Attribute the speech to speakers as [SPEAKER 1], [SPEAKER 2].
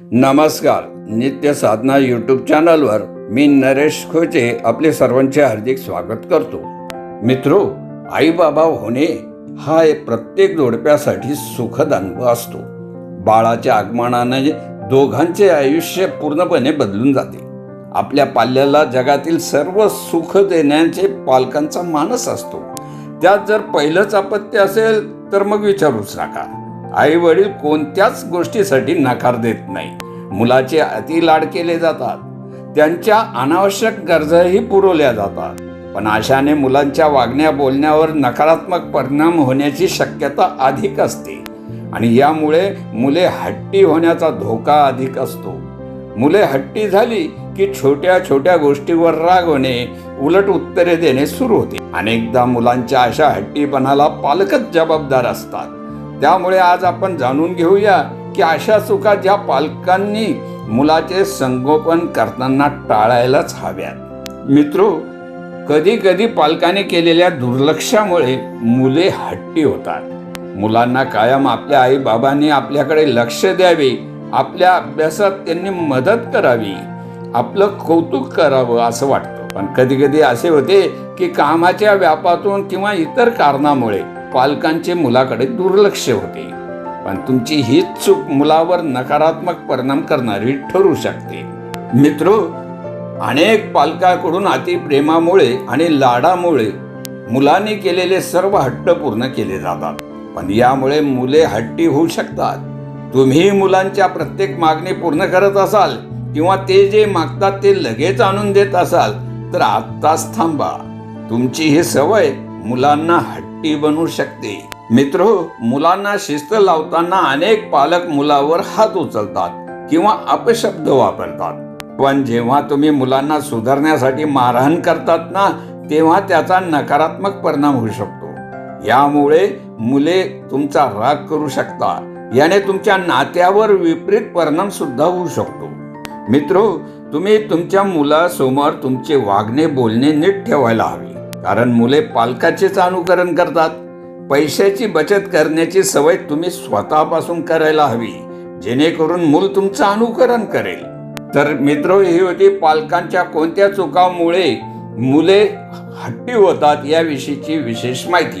[SPEAKER 1] नमस्कार. नित्य साधना यूट्यूब चॅनलवर मी नरेश खोचे आपले सर्वांचे हार्दिक स्वागत करतो. मित्रो आई बाबा होणे हा एक प्रत्येक जोडप्यासाठी सुखद अनुभव असतो. बाळाच्या आगमनाने दोघांचे आयुष्य पूर्णपणे बदलून जाते. आपल्या पाल्याला जगातील सर्व सुख देण्याचे पालकांचा मानस असतो. त्यात जर पहिलंच अपत्य असेल तर मग विचारूच नका. आई वडील कोणत्याच गोष्टीसाठी नकार देत नाही. मुलाचे अति लाड केले जातात. त्यांच्या अनावश्यक गरजाही पुरवल्या जातात. पण अशाने मुलांच्या वागण्या बोलण्यावर नकारात्मक परिणाम होण्याची शक्यता अधिक असते. आणि यामुळे मुले हट्टी होण्याचा धोका अधिक असतो. मुले हट्टी झाली की छोट्या छोट्या गोष्टीवर राग होणे उलट उत्तरे देणे सुरू होते. अनेकदा मुलांच्या अशा हट्टीपणाला पालकच जबाबदार असतात. त्यामुळे आज आपण जाणून घेऊया की अशा चुका ज्या पालकांनी मुलाचे संगोपन करताना टाळायलाच हव्यात. मित्रो कधी कधी पालकाने केलेल्या दुर्लक्षामुळे मुले हट्टी होतात. मुलांना कायम आपल्या आई बाबांनी आपल्याकडे लक्ष द्यावे आपल्या अभ्यासात त्यांनी मदत करावी आपलं कौतुक करावं असं वाटतं. पण कधी कधी असे होते की कामाच्या व्यापातून किंवा इतर कारणामुळे पालकांचे मुलाकडे दुर्लक्ष होते पण तुमची हीच चूक मुलावर नकारात्मक परिणाम करणारी ठरू शकते. मित्र अनेक पालकाकडून अतिप्रेमामुळे आणि लाडामुळे मुलांनी केलेले सर्व हट्ट पूर्ण केले जातात पण यामुळे मुले हट्टी होऊ शकतात. तुम्ही मुलांच्या प्रत्येक मागणी पूर्ण करत असाल किंवा ते जे मागतात ते लगेच आणून देत असाल तर आत्ताच थांबा. तुमची ही सवय मुलांना हट्टी बनवू शकते. मित्र मुलांना शिस्त लावताना अनेक पालक मुलावर हात उचलतात किंवा अपशब्द वापरतात. पण जेव्हा तुम्ही मुलांना सुधारण्यासाठी मारहाण करतात ना तेव्हा त्याचा नकारात्मक परिणाम होऊ शकतो. यामुळे मुले तुमचा राग करू शकतात. याने तुमच्या नात्यावर विपरीत परिणाम सुद्धा होऊ शकतो. मित्र तुम्ही तुमच्या मुलासमोर तुमचे वागणे बोलणे नीट ठेवायला हवे. कारण मुले पालकाचेच अनुकरण करतात. पैशाची बचत करण्याची सवय तुम्ही स्वतःपासून करायला हवी जेणेकरून मूल तुमचं अनुकरण करेल. तर मित्र ही होती पालकांच्या कोणत्या चुकामुळे मुले हट्टी होतात याविषयीची विशेष माहिती.